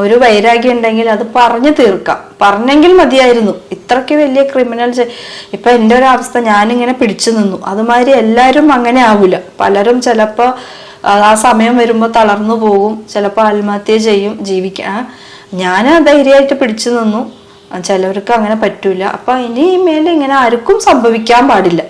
ഒരു വൈരാഗ്യം ഉണ്ടെങ്കിൽ അത് പറഞ്ഞു തീർക്കാം. പറഞ്ഞെങ്കിൽ മതിയായിരുന്നു. ഇത്രയ്ക്ക് വലിയ ക്രിമിനൽ ഇപ്പൊ എന്റെ ഒരു അവസ്ഥ ഞാനിങ്ങനെ പിടിച്ചു നിന്നു. അതുമാതിരി എല്ലാവരും അങ്ങനെ ആവില്ല പലരും ചിലപ്പോൾ ആ സമയം വരുമ്പോൾ തളർന്നു പോകും. ചിലപ്പോൾ ആത്മഹത്യ ചെയ്യും ജീവിക്കാൻ ഞാൻ ധൈര്യമായിട്ട് പിടിച്ചു നിന്നു. ചിലവർക്ക് അങ്ങനെ പറ്റൂല. അപ്പൊ ഇനി മേലെ ഇങ്ങനെ ആർക്കും സംഭവിക്കാൻ പാടില്ല.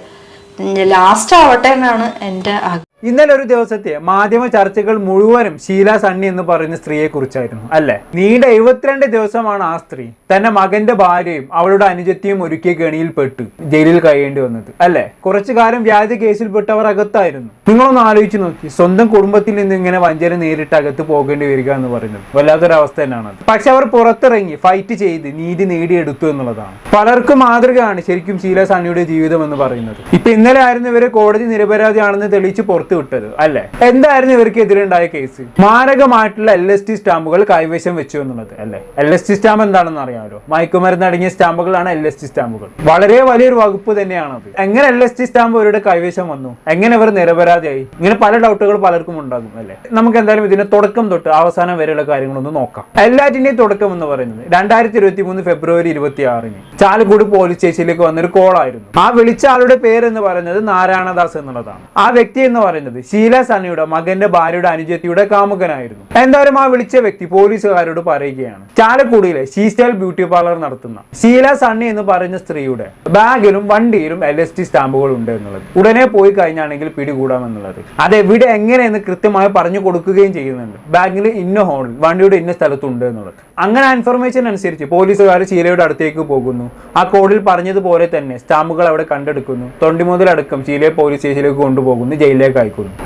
ലാസ്റ്റ് ആവട്ടെ എന്നാണ് എന്റെ ആഗ്രഹം. ഇന്നലെ ഒരു ദിവസത്തെ മാധ്യമ ചർച്ചകൾ മുഴുവനും ഷീല സണ്ണി എന്ന് പറയുന്ന സ്ത്രീയെ കുറിച്ചായിരുന്നു അല്ലെ? നീണ്ട എഴുപത്തിരണ്ട് ദിവസമാണ് ആ സ്ത്രീ തന്റെ മകന്റെ ഭാര്യയും അവളുടെ അനുജത്തിയും ഒരുക്കിയ കെണിയിൽ പെട്ട് ജയിലിൽ കഴിയേണ്ടി വന്നത് അല്ലെ? കുറച്ചു കാലം വ്യാജ കേസിൽ കേസിൽപ്പെട്ടവർ അകത്തായിരുന്നു. നിങ്ങളൊന്ന് ആലോചിച്ച് നോക്കി സ്വന്തം കുടുംബത്തിൽ നിന്ന് ഇങ്ങനെ വഞ്ചന നേരിട്ട് അകത്ത് പോകേണ്ടി വരിക എന്ന് പറയുന്നത് വല്ലാത്തൊരവസ്ഥ തന്നെയാണ് പക്ഷെ അവർ പുറത്തിറങ്ങി ഫൈറ്റ് ചെയ്ത് നീതി നേടിയെടുത്തു എന്നുള്ളതാണ്. പലർക്കും മാതൃകയാണ് ശരിക്കും ഷീല സണ്ണിയുടെ ജീവിതം എന്ന് പറയുന്നത്. ഇപ്പൊ ഇന്നലെ ആയിരുന്നു ഇവരെ കോടതി നിരപരാധിയാണെന്ന് തെളിയിച്ച് പുറത്തു വിട്ടത് അല്ലെ? എന്തായിരുന്നു ഇവർക്ക് എതിരുണ്ടായ കേസ് മാരകമായിട്ടുള്ള എൽ എസ് ടി സ്റ്റാമ്പുകൾ കൈവശം വെച്ചു എന്നുള്ളത് അല്ലെ? എൽ എസ് ടി സ്റ്റാമ്പ് എന്താണെന്ന് അറിയാമല്ലോ? മയക്കുമരുന്ന് അടങ്ങിയ സ്റ്റാമ്പുകളാണ് എൽ എസ് ടി സ്റ്റാമ്പുകൾ. വളരെ വലിയൊരു വകുപ്പ് തന്നെയാണ് അത്. എങ്ങനെ എൽ എസ് ടി സ്റ്റാമ്പ് അവരുടെ കൈവശം വന്നു? എങ്ങനെ ഇവർ നിരപരാധിയായി? ഇങ്ങനെ പല ഡൗട്ടുകൾ പലർക്കും ഉണ്ടാകും അല്ലെ? നമുക്ക് എന്തായാലും ഇതിന്റെ തുടക്കം തൊട്ട് അവസാനം വരെയുള്ള കാര്യങ്ങളൊന്നും നോക്കാം. എല്ലാറ്റിന്റെയും തുടക്കം എന്ന് പറയുന്നത് രണ്ടായിരത്തി ഇരുപത്തി മൂന്ന് ഫെബ്രുവരി ഇരുപത്തി ആറിന് ചാലക്കുടി പോലീസ് സ്റ്റേഷനിലേക്ക് വന്നൊരു കോൾ ആയിരുന്നു. ആ വിളിച്ച ആളുടെ പേര് എന്ന് പറയുന്നത് നാരായണദാസ് എന്നുള്ളതാണ്. ആ വ്യക്തി എന്ന് പറയുന്നത് ശീല സണ്ണിയുടെ മകന്റെ ഭാര്യയുടെ അനുജത്തിയുടെ കാമുകനായിരുന്നു. എന്തായാലും ആ വിളിച്ച വ്യക്തി പോലീസുകാരോട് പറയുകയാണ്. ചാലക്കുടിയിലെ ഷീ സ്റ്റൈൽ ബ്യൂട്ടി പാർലർ നടത്തുന്ന ശീല സണ്ണി എന്ന് പറയുന്ന സ്ത്രീയുടെ ബാഗിലും വണ്ടിയിലും എൽ എസ് ടി സ്റ്റാമ്പുകൾ ഉണ്ട് എന്നുള്ളത്. ഉടനെ പോയി കഴിഞ്ഞാണെങ്കിൽ പിടികൂടാമെന്നുള്ളത്. അത് എവിടെ എങ്ങനെയെന്ന് കൃത്യമായി പറഞ്ഞു കൊടുക്കുകയും ചെയ്യുന്നുണ്ട്. ബാഗിൽ ഇന്ന ഹോളിൽ വണ്ടിയുടെ ഇന്ന സ്ഥലത്തുണ്ട് എന്നുള്ളത്. അങ്ങനെ ഇൻഫർമേഷൻ അനുസരിച്ച് പോലീസുകാർ ശീലയുടെ അടുത്തേക്ക് പോകുന്നു. ആ കോഡിൽ പറഞ്ഞതുപോലെ തന്നെ സ്റ്റാമ്പുകൾ അവിടെ കണ്ടെടുക്കുന്നു. തൊണ്ടി മുതലടക്കം ശീലയെ പോലീസ് സ്റ്റേഷനിലേക്ക് കൊണ്ടുപോകുന്നു ജയിലിലേക്ക്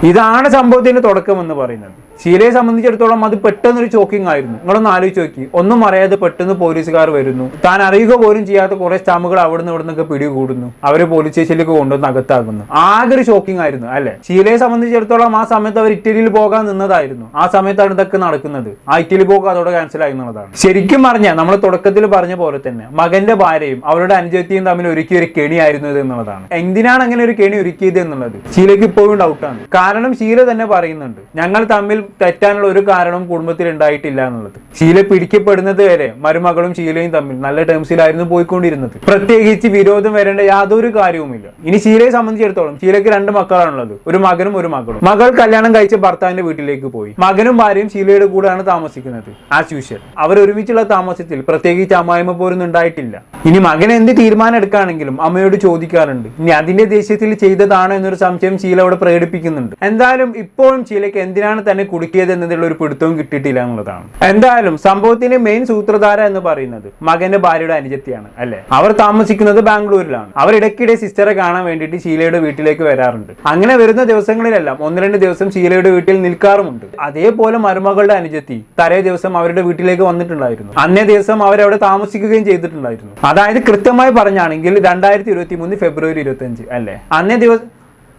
ഇതാണ് സംഭവത്തിന് തുടക്കം എന്ന് പറയുന്നത്. ശീലയെ സംബന്ധിച്ചിടത്തോളം അത് പെട്ടെന്നൊരു ചോക്കിംഗ് ആയിരുന്നു. നിങ്ങളൊന്ന് ആലോചിച്ച് നോക്കി. ഒന്നും അറിയാതെ പെട്ടെന്ന് പോലീസുകാർ വരുന്നു. താൻ അറിയുക പോലും ചെയ്യാത്ത കുറെ സ്റ്റാമ്പുകൾ അവിടുന്ന് ഇവിടെ നിന്നൊക്കെ പിടികൂടുന്നു. അവരെ പോലീസ് സ്റ്റേഷനിലേക്ക് കൊണ്ടുവന്ന് അകത്താക്കുന്നു. ആകെ ഒരു ഷോക്കിംഗ് ആയിരുന്നു അല്ലെ? ഷീലയെ സംബന്ധിച്ചിടത്തോളം ആ സമയത്ത് അവർ ഇറ്റലിയിൽ പോകാൻ നിന്നതായിരുന്നു. ആ സമയത്താണ് ഇതൊക്കെ നടക്കുന്നത്. ആ ഇറ്റലി പോക്ക് അതോടെ ക്യാൻസൽ ആയി എന്നുള്ളതാണ്. ശരിക്കും പറഞ്ഞാൽ നമ്മൾ തുടക്കത്തിൽ പറഞ്ഞ പോലെ തന്നെ മകന്റെ ഭാര്യയും അവരുടെ അനുജത്തിയും തമ്മിൽ ഒരുക്കിയ ഒരു കെണിയായിരുന്നു ഇത് എന്നുള്ളതാണ്. എന്തിനാണ് അങ്ങനെ ഒരു കെണി ഒരുക്കിയത് എന്നുള്ളത്? ഷീലയ്ക്ക് ഇപ്പോഴും ഡൗട്ടാണ് കാരണം ഷീല തന്നെ പറയുന്നുണ്ട് ഞങ്ങൾ തമ്മിൽ തെറ്റാനുള്ള ഒരു കാരണവും കുടുംബത്തിൽ ഉണ്ടായിട്ടില്ല എന്നുള്ളത്. ഷീല പിടിക്കപ്പെടുന്നത് വരെ മരുമകളും ഷീലയും തമ്മിൽ നല്ല ടേംസിലായിരുന്നു പോയിക്കൊണ്ടിരുന്നത്. പ്രത്യേകിച്ച് വിരോധം വരേണ്ട യാതൊരു കാര്യവുമില്ല. ഇനി ഷീലയെ സംബന്ധിച്ചിടത്തോളം ഷീലയ്ക്ക് രണ്ട് മക്കളാണുള്ളത്. ഒരു മകനും ഒരു മകളും. മകൾ കല്യാണം കഴിച്ച ഭർത്താവിന്റെ വീട്ടിലേക്ക് പോയി. മകനും ഭാര്യയും ഷീലയുടെ കൂടെയാണ് താമസിക്കുന്നത്. ആസ് യൂഷ്വൽ അവർ ഒരുമിച്ചുള്ള താമസത്തിൽ പ്രത്യേകിച്ച് അമ്മായിമ്മ പോലും ഉണ്ടായിട്ടില്ല. ഇനി മകൻ എന്ത് തീരുമാനം എടുക്കുകയാണെങ്കിലും അമ്മയോട് ചോദിക്കാറുണ്ട്. ഇനി അതിന്റെ ദേഷ്യത്തിൽ ചെയ്തതാണോ എന്നൊരു സംശയം ഷീല അവിടെ പ്രകടിപ്പിക്കുന്നുണ്ട്. എന്തായാലും ഇപ്പോഴും ഷീലയ്ക്ക് എന്തിനാണ് തന്നെ കുടുക്കിയത് എന്നതിലുള്ള ഒരു പിടുത്തവും കിട്ടിയിട്ടില്ല എന്നുള്ളതാണ്. എന്തായാലും സംഭവത്തിന്റെ മെയിൻ സൂത്രധാര എന്ന് പറയുന്നത് മകന്റെ ഭാര്യയുടെ അനുജത്തിയാണ് അല്ലെ? അവർ താമസിക്കുന്നത് ബാംഗ്ലൂരിലാണ്. അവർ ഇടയ്ക്കിടെ സിസ്റ്ററെ കാണാൻ വേണ്ടിയിട്ട് ഷീലയുടെ വീട്ടിലേക്ക് വരാറുണ്ട്. അങ്ങനെ വരുന്ന ദിവസങ്ങളിലെല്ലാം ഒന്ന് രണ്ട് ദിവസം ഷീലയുടെ വീട്ടിൽ നിൽക്കാറുമുണ്ട്. അതേപോലെ മരുമകളുടെ അനുജത്തി തലേ ദിവസം അവരുടെ വീട്ടിലേക്ക് വന്നിട്ടുണ്ടായിരുന്നു. അന്നേ ദിവസം അവരവിടെ താമസിക്കുകയും ചെയ്തിട്ടുണ്ടായിരുന്നു. അതായത് കൃത്യമായി പറഞ്ഞാണെങ്കിൽ രണ്ടായിരത്തി ഇരുപത്തി മൂന്ന് ഫെബ്രുവരി ഇരുപത്തി അഞ്ച് അല്ലെ? അന്നേ ദിവസം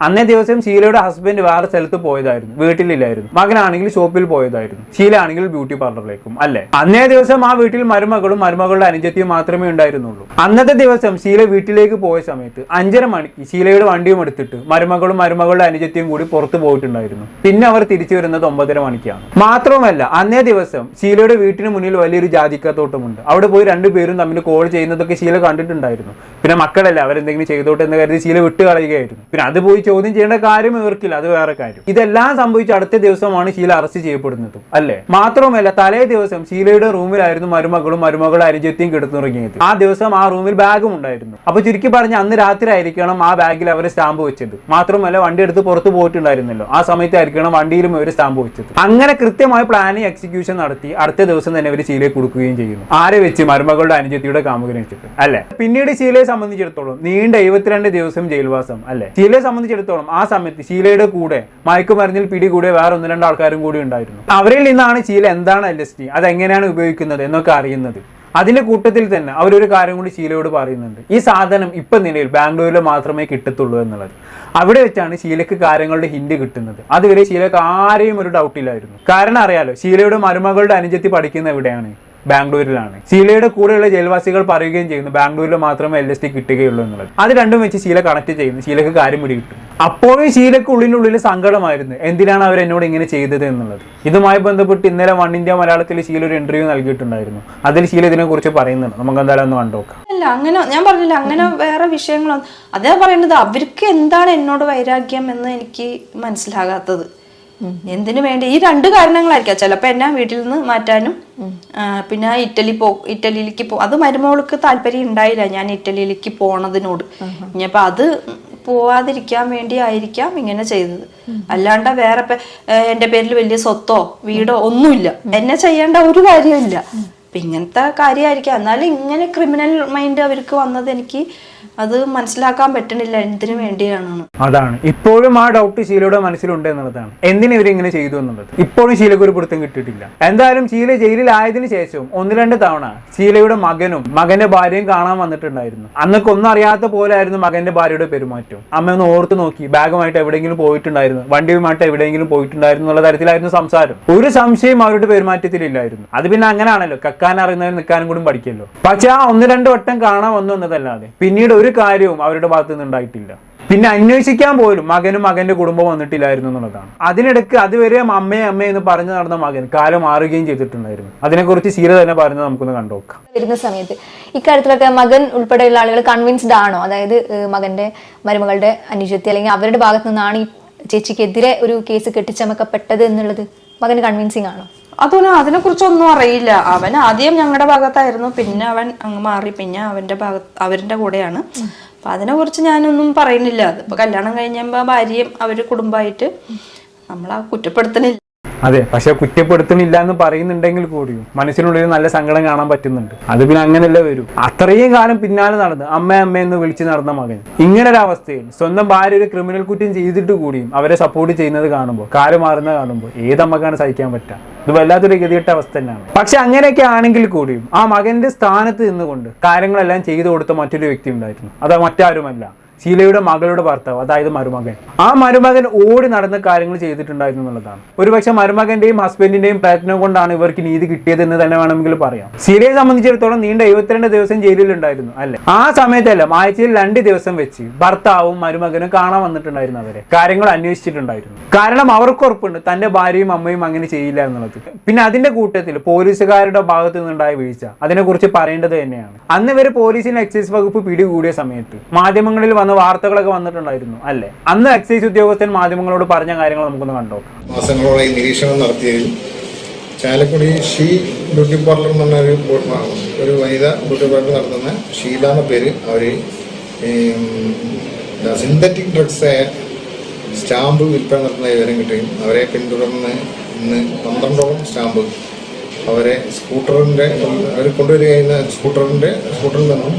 അന്നേ ദിവസം ഷീലയുടെ ഹസ്ബൻഡ് വേറെ സ്ഥലത്ത് പോയതായിരുന്നു. വീട്ടിലില്ലായിരുന്നു. മകനാണെങ്കിൽ ഷോപ്പിൽ പോയതായിരുന്നു. ഷീല ആണെങ്കിൽ ബ്യൂട്ടി പാർലറിലേക്കും അല്ലെ? അന്നേ ദിവസം ആ വീട്ടിൽ മരുമകളും മരുമകളുടെ അനുജത്തിയും മാത്രമേ ഉണ്ടായിരുന്നുള്ളൂ. അന്നത്തെ ദിവസം ഷീല വീട്ടിലേക്ക് പോയ സമയത്ത് അഞ്ചര മണിക്ക് ഷീലയുടെ വണ്ടിയും എടുത്തിട്ട് മരുമകളും മരുമകളുടെ അനുജത്തിയും കൂടി പുറത്തു പോയിട്ടുണ്ടായിരുന്നു. പിന്നെ അവർ തിരിച്ചു വരുന്നത് ഒമ്പതര മണിക്കാണ്. മാത്രവുമല്ല അന്നേ ദിവസം ഷീലയുടെ വീട്ടിന് മുന്നിൽ വലിയൊരു ജാതിക്കത്തോട്ടമുണ്ട്. അവിടെ പോയി രണ്ടുപേരും തമ്മിൽ കോൾ ചെയ്യുന്നതൊക്കെ ശീല കണ്ടിട്ടുണ്ടായിരുന്നു. പിന്നെ മക്കളല്ല അവരെന്തെങ്കിലും ചെയ്തോട്ടെ എന്ന് കരുതി ശീല വിട്ട് കളയുകയായിരുന്നു പിന്നെ അത് പോയി ചോദ്യം ചെയ്യേണ്ട കാര്യം ഇവർക്കില്ല. അത് വേറെ കാര്യം. ഇതെല്ലാം സംഭവിച്ച അടുത്ത ദിവസമാണ് ഷീല അറസ്റ്റ് ചെയ്യപ്പെടുന്നത്. അല്ലേ? മാത്രവുമല്ല തലേ ദിവസം ഷീലയുടെ റൂമിലായിരുന്നു മരുമകളും മരുമകളുടെ അനുജത്തിയും കിടന്നുറങ്ങിയത്. ആ ദിവസം ആ റൂമിൽ ബാഗും ഉണ്ടായിരുന്നു. അപ്പൊ ചുരുക്കി പറഞ്ഞ അന്ന് രാത്രി ആയിരിക്കണം ആ ബാഗിൽ അവർ സ്റ്റാമ്പ് വെച്ചത്. മാത്രമല്ല വണ്ടി എടുത്ത് പുറത്ത് പോയിട്ടുണ്ടായിരുന്നല്ലോ. ആ സമയത്തായിരിക്കണം വണ്ടിയിലും അവർ സ്റ്റാമ്പ് വെച്ചത്. അങ്ങനെ കൃത്യമായ പ്ലാനിങ് എക്സിക്യൂഷൻ നടത്തി അടുത്ത ദിവസം തന്നെ അവർ ശീലയെ കൊടുക്കുകയും ചെയ്യുന്നു. ആരെ വെച്ച്? മരുമകളുടെ അനുജത്തിയുടെ കാമുകനെ വെച്ചിട്ട്. അല്ലെ? പിന്നീട് ശീലയെ സംബന്ധിച്ചിടത്തോളം നീണ്ട എഴുപത്തിരണ്ട് ദിവസം ജയിൽവാസം. അല്ലെ? ശീലയെ സംബന്ധിച്ചിടത്തോളം ആ സമയത്ത് ശീലയുടെ കൂടെ മയക്കുമരുന്നിൽ പിടികൂടിയ വേറെ ഒന്ന് രണ്ട് ആൾക്കാരും കൂടി ഉണ്ടായിരുന്നു. അവരിൽ നിന്നാണ് ശീല എന്താണ് എൽ എസ് ടി അതെങ്ങനെയാണ് ഉപയോഗിക്കുന്നത് എന്നൊക്കെ അറിയുന്നത്. അതിന്റെ കൂട്ടത്തിൽ തന്നെ അവരൊരു കാര്യം കൂടി ശീലയോട് പറയുന്നുണ്ട്. ഈ സാധനം ഇപ്പൊ നിലയിൽ ബാംഗ്ലൂരിൽ മാത്രമേ കിട്ടത്തുള്ളൂ എന്നുള്ളത്. അവിടെ വെച്ചാണ് ശീലക്ക് കാര്യങ്ങളുടെ ഹിന്റ് കിട്ടുന്നത്. അതുവരെ ശീലക്ക് ആരെയും ഒരു ഡൗട്ട് ഇല്ലായിരുന്നു. കാരണം അറിയാലോ ശീലയുടെ മരുമകളുടെ അനുജത്തി പഠിക്കുന്ന എവിടെയാണ്? ബാംഗ്ലൂരിലാണ്. ഷീലയുടെ കൂടെയുള്ള ജയിൽവാസികൾ പറയുകയും ചെയ്യുന്നു ബാംഗ്ലൂരിൽ മാത്രമേ എൽ എസ് ടി കിട്ടുകയുള്ളൂ എന്നുള്ളത്. അത് രണ്ടും വെച്ച് ഷീല കണക്ട് ചെയ്യുന്നു. ഷീലക്ക് കാര്യം കൂടി കിട്ടും അപ്പോഴും ഷീലക്ക് ഉള്ളിനുള്ളിൽ സങ്കടമായിരുന്നു. എന്തിനാണ് അവർ എന്നോട് ഇങ്ങനെ ചെയ്തത് എന്നുള്ളത്? ഇതുമായി ബന്ധപ്പെട്ട് ഇന്നലെ വൺ ഇന്ത്യ മലയാളത്തിൽ ഷീല ഒരു ഇന്റർവ്യൂ നൽകിയിട്ടുണ്ടായിരുന്നു. അതിൽ ശീല ഇതിനെ കുറിച്ച് പറയുന്നുണ്ട്. നമുക്ക് എന്തായാലും ഒന്ന് കണ്ടുനോക്കാം അല്ല അങ്ങനെ ഞാൻ പറഞ്ഞില്ല അങ്ങനെ വേറെ വിഷയങ്ങളൊന്നും. അതേ പറയുന്നത് അവർക്ക് എന്താണ് എന്നോട് വൈരാഗ്യം എന്ന് എനിക്ക് മനസ്സിലാകാത്തത്. എന്തിനു വേണ്ടി? ഈ രണ്ട് കാരണങ്ങളായിരിക്കാം. ചിലപ്പോ എന്നാ വീട്ടിൽ നിന്ന് മാറ്റാനും പിന്നെ ഇറ്റലി പോ ഇറ്റലിയിലേക്ക് പോ അത് മരുമോൾക്ക് താല്പര്യം ഉണ്ടായില്ല ഞാൻ ഇറ്റലിയിലേക്ക് പോണതിനോട്. ഇനിയപ്പോ അത് പോവാതിരിക്കാൻ വേണ്ടി ആയിരിക്കാം ഇങ്ങനെ ചെയ്തത്. അല്ലാണ്ട് വേറെ എന്റെ പേരിൽ വലിയ സ്വത്തോ വീടോ ഒന്നുമില്ല. എന്നെ ചെയ്യേണ്ട ഒരു കാര്യമില്ല ഇങ്ങനത്തെ കാര്യമായിരിക്കാം. എന്നാലും ഇങ്ങനെ ക്രിമിനൽ മൈൻഡ് അവർക്ക് വന്നത് എനിക്ക് അത് മനസ്സിലാക്കാൻ പറ്റണില്ല എന്തിനു വേണ്ടിയാണെന്ന്. അതാണ്. ഇപ്പോഴും ആ ഡൗട്ട് ഷീലയുടെ മനസ്സിലുണ്ട് എന്നുള്ളതാണ്. എന്തിനു ഇവരിങ്ങനെ ചെയ്തു എന്നുള്ളത്? ഇപ്പോഴും ഷീലക്ക് ഒരു പിടുത്തം കിട്ടിയിട്ടില്ല. എന്തായാലും ഷീല ജയിലിലായതിനു ശേഷവും ഒന്ന് രണ്ട് തവണ ഷീലയുടെ മകനും മകന്റെ ഭാര്യയും കാണാൻ വന്നിട്ടുണ്ടായിരുന്നു. അന്നൊക്കെ ഒന്നും അറിയാത്ത പോലെ ആയിരുന്നു മകന്റെ ഭാര്യയുടെ പെരുമാറ്റം. അമ്മ ഒന്ന് ഓർത്ത് നോക്കി ബാഗുമായിട്ട് എവിടെയെങ്കിലും പോയിട്ടുണ്ടായിരുന്നു? വണ്ടിയുമായിട്ട് എവിടെയെങ്കിലും പോയിട്ടുണ്ടായിരുന്നു എന്നുള്ള തരത്തിലായിരുന്നു സംസാരം. ഒരു സംശയം അവരുടെ പെരുമാറ്റത്തിലില്ലായിരുന്നു. അത് പിന്നെ അങ്ങനെയാണല്ലോ കക്കാൻ അറിയുന്നവർ നിൽക്കാനും കൂടി പഠിക്കല്ലോ പക്ഷെ ആ ഒന്ന് രണ്ട് വട്ടം കാണാൻ വന്നു എന്നതല്ലാതെ പിന്നീട് ഒരു കാര്യവും അവരുടെ ഭാഗത്തു നിന്ന് ഉണ്ടായിട്ടില്ല. പിന്നെ അന്വേഷിക്കാൻ പോലും മകനും മകന്റെ കുടുംബം വന്നിട്ടില്ലായിരുന്നു എന്നുള്ളതാണ്. അതിനിടയ്ക്ക് അതുവരെ അമ്മയെ അമ്മ എന്ന് പറഞ്ഞു നടന്ന മകൻ കാലം മാറുകയും ചെയ്തിട്ടുണ്ടായിരുന്നു. അതിനെക്കുറിച്ച് സീര തന്നെ പറയുന്നത് നമുക്കൊന്ന് കണ്ടുനോക്കാം വരുന്ന സമയത്ത് ഇക്കാര്യത്തിലൊക്കെ മകൻ ഉൾപ്പെടെയുള്ള ആളുകൾ കൺവിൻസ്ഡ് ആണോ? അതായത് മകന്റെ മരുമകളുടെ അനുജത്തി അല്ലെങ്കിൽ അവരുടെ ഭാഗത്തു നിന്നാണ് ഈ ചേച്ചിക്കെതിരെ ഒരു കേസ് കെട്ടിച്ചമക്കപ്പെട്ടത് എന്നുള്ളത് മകന് കൺവിൻസിങ് ആണോ? അതൊന്നും അതിനെ കുറിച്ചൊന്നും അറിയില്ല. അവൻ ആദ്യം ഞങ്ങളുടെ ഭാഗത്തായിരുന്നു. പിന്നെ അവൻ അങ്ങ് മാറി. പിന്നെ അവന്റെ ഭാഗത്ത് അവരുടെ കൂടെയാണ്. അപ്പൊ അതിനെ കുറിച്ച് ഞാനൊന്നും പറയുന്നില്ല. അതിപ്പോ കല്യാണം കഴിഞ്ഞപ്പോ ഭാര്യയും അവർ കുടുംബമായിട്ട് നമ്മളാ കുറ്റപ്പെടുത്തണില്ല അതെ പക്ഷെ കുറ്റപ്പെടുത്തണില്ല എന്ന് പറയുന്നുണ്ടെങ്കിൽ കൂടിയും മനസ്സിനുള്ളിൽ നല്ല സങ്കടം കാണാൻ പറ്റുന്നുണ്ട്. അത് പിന്നെ അങ്ങനെയല്ലേ വരും. അത്രയും കാലം പിന്നാലെ നടന്ന് അമ്മ അമ്മ എന്ന് വിളിച്ച് നടന്ന മകൻ. ഇങ്ങനെ ഒരു അവസ്ഥയിൽ സ്വന്തം ഭാര്യ ഒരു ക്രിമിനൽ കുറ്റം ചെയ്തിട്ട് കൂടിയും അവരെ സപ്പോർട്ട് ചെയ്യുന്നത് കാണുമ്പോൾ കാര്യം മാറുന്നത് കാണുമ്പോൾ ഏതമ്മക്കാണ് സഹിക്കാൻ പറ്റുക? ഇത് വല്ലാത്തൊരു ഗതിയിട്ട അവസ്ഥ തന്നെയാണ്. പക്ഷെ അങ്ങനെയൊക്കെ ആണെങ്കിൽ കൂടിയും ആ മകന്റെ സ്ഥാനത്ത് നിന്നുകൊണ്ട് കാര്യങ്ങളെല്ലാം ചെയ്തു കൊടുത്ത മറ്റൊരു വ്യക്തി ഉണ്ടായിരുന്നു. അത് മറ്റാരുമല്ല. ശീലയുടെ മകളുടെ ഭർത്താവ് അതായത് മരുമകൻ. ആ മരുമകൻ ഓടി നടന്ന കാര്യങ്ങൾ ചെയ്തിട്ടുണ്ടായിരുന്നു എന്നുള്ളതാണ്. ഒരുപക്ഷെ മരുമകന്റെയും ഹസ്ബൻഡിന്റെയും പ്രയത്നം കൊണ്ടാണ് ഇവർക്ക് നീതി കിട്ടിയത് എന്ന് തന്നെ വേണമെങ്കിൽ പറയാം. ശീലയെ സംബന്ധിച്ചിടത്തോളം നീണ്ട എഴുപത്തിരണ്ട് ദിവസം ജയിലിലുണ്ടായിരുന്നു അല്ലെ? ആ സമയത്തല്ല ആഴ്ചയിൽ രണ്ട് ദിവസം വെച്ച് ഭർത്താവും മരുമകനും കാണാൻ വന്നിട്ടുണ്ടായിരുന്നു അവരെ. കാര്യങ്ങൾ അന്വേഷിച്ചിട്ടുണ്ടായിരുന്നു. കാരണം അവർക്ക് ഉറപ്പുണ്ട് തന്റെ ഭാര്യയും അമ്മയും അങ്ങനെ ചെയ്യില്ല എന്നുള്ളത്. പിന്നെ അതിന്റെ കൂട്ടത്തിൽ പോലീസുകാരുടെ ഭാഗത്തു നിന്നുണ്ടായ വീഴ്ച അതിനെക്കുറിച്ച് പറയേണ്ടത് തന്നെയാണ്. അന്ന് ഇവർ പോലീസിന് എക്സൈസ് വകുപ്പ് പിടികൂടിയ സമയത്ത് മാധ്യമങ്ങളിൽ വന്ന വാർത്തകളൊക്കെ വന്നിട്ടുണ്ടായിരുന്നു അല്ലെ? അന്ന് എക്സൈസ് ഉദ്യോഗസ്ഥൻ മാധ്യമങ്ങളോട് പറഞ്ഞ കാര്യങ്ങൾ നമുക്കൊന്ന് കണ്ടോക്കാം. മാസങ്ങളോളം നിരീക്ഷണം നടത്തിയതിൽ ചാലക്കുടി ഷീ ബ്യൂട്ടി പാർലർ എന്ന് പറഞ്ഞൊരു ഒരു വനിത ബ്യൂട്ടി പാർലർ നടത്തുന്ന ഷീല എന്ന പേര് അവർ സിന്തറ്റിക് ഡ്രഗ്സ് സ്റ്റാമ്പ് വിൽപ്പന നടത്തുന്ന വിവരം കിട്ടുകയും അവരെ പിന്തുടർന്ന് ഇന്ന് പന്ത്രണ്ടോളം സ്റ്റാമ്പ് അവരെ സ്കൂട്ടറിന്റെ അവർ കൊണ്ടുവരികയുന്ന സ്കൂട്ടറിന്റെ സ്കൂട്ടറിൽ നിന്നും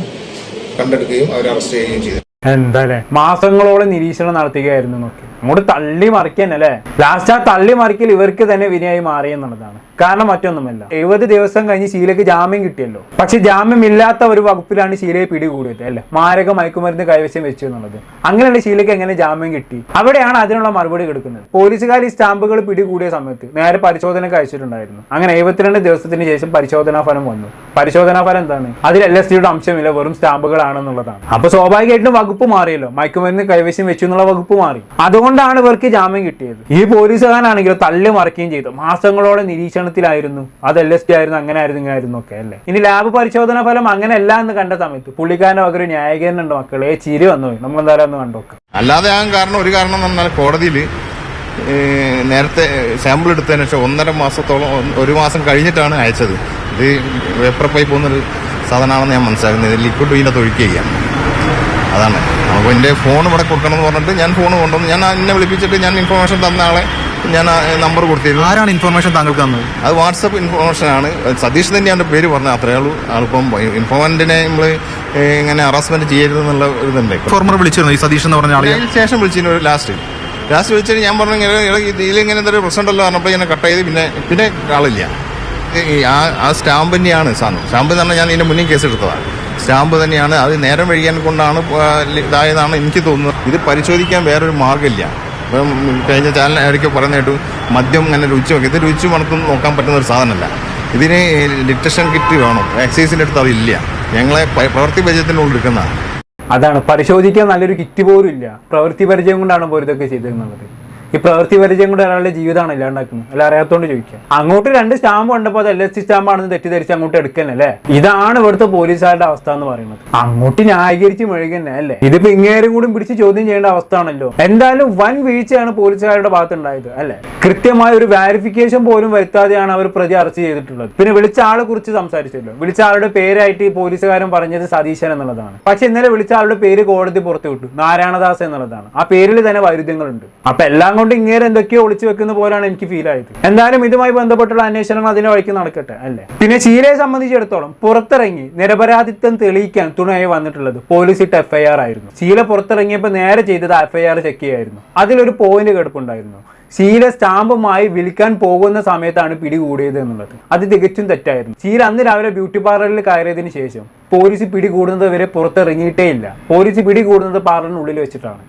കണ്ടെടുക്കുകയും അവരെ അറസ്റ്റ് ചെയ്യുകയും ചെയ്തു. എന്താല്ലേ? മാസങ്ങളോളം നിരീക്ഷണം നടത്തുകയായിരുന്നു നോക്കി അങ്ങോട്ട് തള്ളി മറിക്കാനല്ലേ ലാസ്റ്റ് ആ തള്ളി മറിക്കൽ ഇവർക്ക് തന്നെ വിനയായി മാറി എന്നുള്ളതാണ് കാരണം മറ്റൊന്നുമല്ല. എഴുപത് ദിവസം കഴിഞ്ഞ് ശീലയ്ക്ക് ജാമ്യം കിട്ടിയല്ലോ. പക്ഷെ ജാമ്യം ഇല്ലാത്ത ഒരു വകുപ്പിലാണ് ശീലയെ പിടികൂടിയത് അല്ലെ? മാരക മയക്കുമരുന്ന് കൈവശം വെച്ചു എന്നുള്ളത്. അങ്ങനെയുള്ള ശീലയ്ക്ക് എങ്ങനെ ജാമ്യം കിട്ടി? അവിടെയാണ് അതിനുള്ള മറുപടി കൊടുക്കുന്നത്. പോലീസുകാർ ഈ സ്റ്റാമ്പുകൾ പിടികൂടിയ സമയത്ത് നേരെ പരിശോധനയ്ക്ക് അയച്ചിട്ടുണ്ടായിരുന്നു അങ്ങനെ എഴുപത്തിരണ്ട് ദിവസത്തിന് ശേഷം പരിശോധനാ ഫലം വന്നു. പരിശോധനാ ഫലം എന്താണ്? അതിൽ എൽ എസ് ഡിയുടെ അംശമില്ല വെറും സ്റ്റാമ്പുകളാണെന്നുള്ളതാണ്. അപ്പൊ സ്വാഭാവികമായിട്ടും വകുപ്പ് മാറിയല്ലോ. മയക്കുമരുന്ന് കൈവശം വെച്ചു എന്നുള്ള വകുപ്പ് മാറി. അതുകൊണ്ടാണ് ഇവർക്ക് ജാമ്യം കിട്ടിയത്. ഈ പോലീസുകാരനാണെങ്കിലും തള്ളി മറിക്കുകയും ചെയ്തു. മാസങ്ങളോളം നിരീക്ഷണത്തിലായിരുന്നു അത് എൽ എസ് ഡി ആയിരുന്നു അങ്ങനെ ആയിരുന്നു ഇങ്ങനെ ആയിരുന്നു ഒക്കെ അല്ലേ? ഇനി ലാബ് പരിശോധന ഫലം അങ്ങനെയല്ല എന്ന് കണ്ട സമയത്ത് പുള്ളിക്കാരന്റെ പകരം ന്യായീകരണം ഉണ്ട് മക്കളെ ചിരി വന്നു. നമ്മൾ എന്തായാലും ഒന്ന് കണ്ടോക്കാം. അല്ലാതെ ആ കാരണം ഒരു കാരണം എന്ന് പറഞ്ഞാൽ കോടതിയിൽ നേരത്തെ സാമ്പിൾ എടുത്തതിന് ശേഷം ഒന്നര മാസത്തോളം ഒരു മാസം കഴിഞ്ഞിട്ടാണ് അയച്ചത്. ഇത് വേപ്പർ പൈപ്പ് എന്നൊരു സാധനമാണെന്ന് ഞാൻ മനസ്സിലാക്കുന്നത്. ലിക്വിഡ് ഇതിനകത്ത് ഒഴിക്കുകയാണ് അതാണ്. അപ്പോൾ എന്റെ ഫോൺ ഇവിടെ കൊടുക്കണമെന്ന് പറഞ്ഞിട്ട് ഞാൻ ഫോൺ കൊണ്ടുവന്നു ഞാൻ എന്നെ വിളിപ്പിച്ചിട്ട് ഞാൻ ഇൻഫർമേഷൻ തന്ന ആളെ ഞാൻ നമ്പർ കൊടുത്തിരുന്നു. ആരാണ് ഇൻഫർമേഷൻ താങ്കൾക്ക് തന്നത്? അത് വാട്സപ്പ് ഇൻഫർമേഷൻ ആണ്. സതീഷ് തന്നെയാണ് പേര് പറഞ്ഞത്. അത്രയേ ഉള്ളൂ. ആളിപ്പം ഇൻഫോമന്റിനെ നമ്മൾ ഇങ്ങനെ ഹറാസ്മെന്റ് ചെയ്യരുതെന്നുള്ള എന്നുള്ള ഇതുണ്ട്. ഫോർമർ വിളിച്ചിരുന്നു? ഈ സതീഷ് എന്ന് പറഞ്ഞ ആളെ ശേഷം വിളിച്ചിരുന്നു ഒരു ലാസ്റ്റ് ലാസ്റ്റ് വിളിച്ചിട്ട് ഞാൻ പറഞ്ഞു ഇതിൽ ഇങ്ങനെ എന്തൊരു പ്രശ്നം ഉണ്ടല്ലോ പറഞ്ഞപ്പോൾ ഇങ്ങനെ കട്ട് ചെയ്ത് പിന്നെ പിന്നെ ആളില്ല. ഈ ആ ആ സ്റ്റാമ്പ് തന്നെയാണ് സാധനം. സ്റ്റാമ്പ് എന്ന് പറഞ്ഞാൽ ഞാൻ ഇതിന് മുന്നേ കേസ് എടുത്തതാണ്. സ്റ്റാമ്പ് തന്നെയാണ്. അത് നേരം വഴിയാൻ കൊണ്ടാണ് ഇതായതാണ് എനിക്ക് തോന്നുന്നത്. ഇത് പരിശോധിക്കാൻ വേറൊരു മാർഗമില്ല ഇപ്പം കഴിഞ്ഞ ചാനൽ ഇടയ്ക്ക് പറയുന്ന കേട്ടു മദ്യം അങ്ങനെ രുചി നോക്കി. ഇത് രുചി മണത്തും നോക്കാൻ പറ്റുന്ന ഒരു സാധനമല്ല. ഇതിന് ഡിറ്റക്ഷൻ കിറ്റ് വേണം. എക്സൈസിന്റെ അടുത്ത് അതില്ല. ഞങ്ങളെ പ്രവൃത്തി പരിചയത്തിനുള്ളിൽ എടുക്കുന്നതാണ് അതാണ്. പരിശോധിക്കാൻ നല്ലൊരു കിറ്റ് പോലും ഇല്ല. പ്രവൃത്തി പരിചയം കൊണ്ടാണ് പോലും ഇതൊക്കെ ചെയ്തിരുന്നത് ഈ പ്രവൃത്തി പരിചയം കൊണ്ട് ഒരാളുടെ ജീവിതമാണ് ഇല്ലാണ്ടാക്കുന്നത് അല്ല അറിയാത്തോണ്ട് ചോദിക്കാം. അങ്ങോട്ട് രണ്ട് സ്റ്റാമ്പ് കണ്ടപ്പോൾ അത് എൽ എസ് സി സ്റ്റാമ്പാണെന്ന് തെറ്റിദ്ധരിച്ച് അങ്ങോട്ട് എടുക്കല്ലേ ഇതാണ് ഇവിടുത്തെ പോലീസുകാരുടെ അവസ്ഥ എന്ന് പറയുന്നത്. അങ്ങോട്ട് ന്യായീകരിച്ച് മെഴുകന്നെ അല്ലേ? ഇതിപ്പോ ഇങ്ങേരും കൂടി പിടിച്ച് ചോദ്യം ചെയ്യേണ്ട അവസ്ഥ ആണല്ലോ എന്തായാലും വൻ വീഴ്ചയാണ് പോലീസുകാരുടെ ഭാഗത്ത് ഉണ്ടായത് അല്ലെ? കൃത്യമായ ഒരു വാരിഫിക്കേഷൻ പോലും വരുത്താതെയാണ് അവർ പ്രതി അറസ്റ്റ് ചെയ്തിട്ടുള്ളത്. പിന്നെ വിളിച്ച ആളെ കുറിച്ച് സംസാരിച്ചല്ലോ. വിളിച്ച ആളുടെ പേരായിട്ട് ഈ പോലീസുകാരൻ പറഞ്ഞത് സതീശൻ എന്നുള്ളതാണ്. പക്ഷെ ഇന്നലെ വിളിച്ച ആളുടെ പേര് കോടതി പുറത്തു വിട്ടു നാരായണദാസ് എന്നുള്ളതാണ്. ആ പേരിൽ തന്നെ വൈരുദ്ധ്യങ്ങളുണ്ട്. അപ്പൊ എല്ലാം കൊണ്ട് ഇങ്ങനെ എന്തൊക്കെയോ ഒളിച്ചു വെക്കുന്ന പോലെയാണ് എനിക്ക് ഫീൽ ആയത്. എന്തായാലും ഇതുമായി ബന്ധപ്പെട്ടുള്ള അന്വേഷണം അതിന്റെ വഴിക്ക് നടക്കട്ടെ അല്ലേ? പിന്നെ ചീരയെ സംബന്ധിച്ചിടത്തോളം പുറത്തിറങ്ങി നിരപരാധിത്വം തെളിയിക്കാൻ തുണയായി വന്നിട്ടുള്ളത് പോലീസ് ഇട്ട് എഫ്ഐആർ ആയിരുന്നു. ചീല പുറത്തിറങ്ങിയപ്പോൾ നേരെ ചെയ്തത് എഫ്ഐആർ ചെക്ക് ചെയ്യായിരുന്നു. അതിലൊരു പോയിന്റ് കിടപ്പുണ്ടായിരുന്നു ശീല സ്റ്റാമ്പുമായി വിൽക്കാൻ പോകുന്ന സമയത്താണ് പിടികൂടിയത് എന്നുള്ളത്. അത് തികച്ചും തെറ്റായിരുന്നു. ശീല അന്ന് രാവിലെ ബ്യൂട്ടി പാർലറിൽ കയറിയതിന് ശേഷം പോലീസ് പിടികൂടുന്നത് വരെ പുറത്തിറങ്ങിയിട്ടേ ഇല്ല. പോലീസ് പിടികൂടുന്നത് പാർലറിനുള്ളിൽ വെച്ചിട്ടാണ്.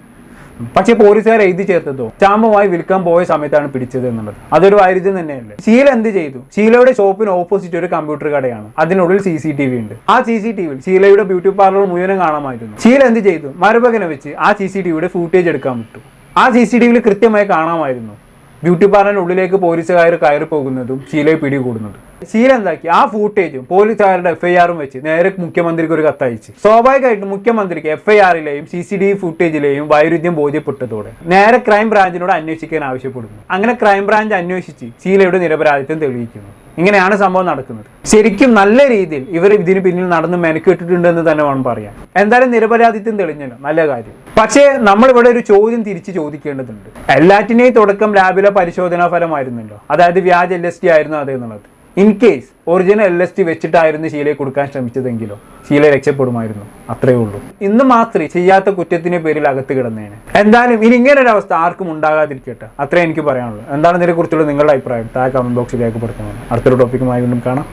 പക്ഷേ പോലീസുകാർ എഴുതി ചേർത്തതോ? സ്റ്റാമ്പുമായി വിൽക്കാൻ പോയ സമയത്താണ് പിടിച്ചത് എന്നുള്ളത്. അതൊരു വൈരുദ്ധ്യം തന്നെയല്ലേ? ഷീല എന്ത് ചെയ്തു? ഷീലയുടെ ഷോപ്പിന് ഓപ്പോസിറ്റ് ഒരു കമ്പ്യൂട്ടർ കടയാണ്. അതിനുള്ളിൽ സി സി ടി വി ഉണ്ട്. ആ സി സി ടി വിയിൽ ഷീലയുടെ ബ്യൂട്ടി പാർലർ മുഴുവനും കാണാമായിരുന്നു. ഷീല എന്ത് ചെയ്തു? മരുഭകനെ വെച്ച് ആ സി സി ടി വിയുടെ ഫൂട്ടേജ് എടുക്കാൻ വിട്ടു. ആ സി സി ടി വിയിൽ കൃത്യമായി കാണാമായിരുന്നു. ബ്യൂട്ടി പാർലറിനുള്ളിലേക്ക് പോലീസുകാർ കയറി പോകുന്നതും ഷീലയെ പിടികൂടുന്നതും. ശീല എന്താക്കി? ആ ഫൂട്ടേജും പോലീസുകാരുടെ എഫ്ഐആറും വെച്ച് നേരെ മുഖ്യമന്ത്രിക്ക് ഒരു കത്തയച്ച്. സ്വാഭാവികമായിട്ടും മുഖ്യമന്ത്രിക്ക് എഫ്ഐആറിലെയും സി സി ഡി ഫുട്ടേജിലെയും വൈരുദ്ധ്യം ബോധ്യപ്പെട്ടതോടെ നേരെ ക്രൈം ബ്രാഞ്ചിനോട് അന്വേഷിക്കാൻ ആവശ്യപ്പെടുന്നു. അങ്ങനെ ക്രൈം ബ്രാഞ്ച് അന്വേഷിച്ച് ശീലയുടെ നിരപരാധിത്വം തെളിയിക്കുന്നു. ഇങ്ങനെയാണ് സംഭവം നടക്കുന്നത്. ശരിക്കും നല്ല രീതിയിൽ ഇവർ ഇതിന് പിന്നിൽ നടന്ന് മെനക്കെട്ടിട്ടുണ്ടെന്ന് തന്നെ വേണം പറയാം എന്തായാലും നിരപരാധിത്വം തെളിഞ്ഞല്ലോ. നല്ല കാര്യം. പക്ഷേ നമ്മൾ ഇവിടെ ഒരു ചോദ്യം തിരിച്ച് ചോദിക്കേണ്ടതുണ്ട്. എല്ലാറ്റിനെയും തുടക്കം ലാബിലെ പരിശോധനാ ഫലമായിരുന്നല്ലോ. അതായത് വ്യാജ എൽ എസ് ടി ആയിരുന്നു അതെന്നുള്ളത് in case original L S D വെച്ചിട്ടായിരുന്നു ശീലയെ കൊടുക്കാൻ ശ്രമിച്ചതെങ്കിലോ ശീല രക്ഷപ്പെടുമായിരുന്നു. അത്രയേ ഉള്ളൂ. ഇന്ന് മാത്രമേ ചെയ്യാത്ത കുറ്റത്തിന്റെ പേരിൽ അകത്ത് കിടന്നേനെ. എന്തായാലും ഇനി ഇങ്ങനെ ഒരു അവസ്ഥ ആർക്കും ഉണ്ടാകാതിരിക്കട്ടെ. അത്രേ എനിക്ക് പറയാനുള്ളൂ. എന്താണ് ഇതിനെ കുറിച്ചുള്ള നിങ്ങളുടെ അഭിപ്രായം? താഴെ കമന്റ് ബോക്സിൽ രേഖപ്പെടുത്തുന്നത് അടുത്തൊരു ടോപ്പിക്കുമായി വീണ്ടും കാണാം.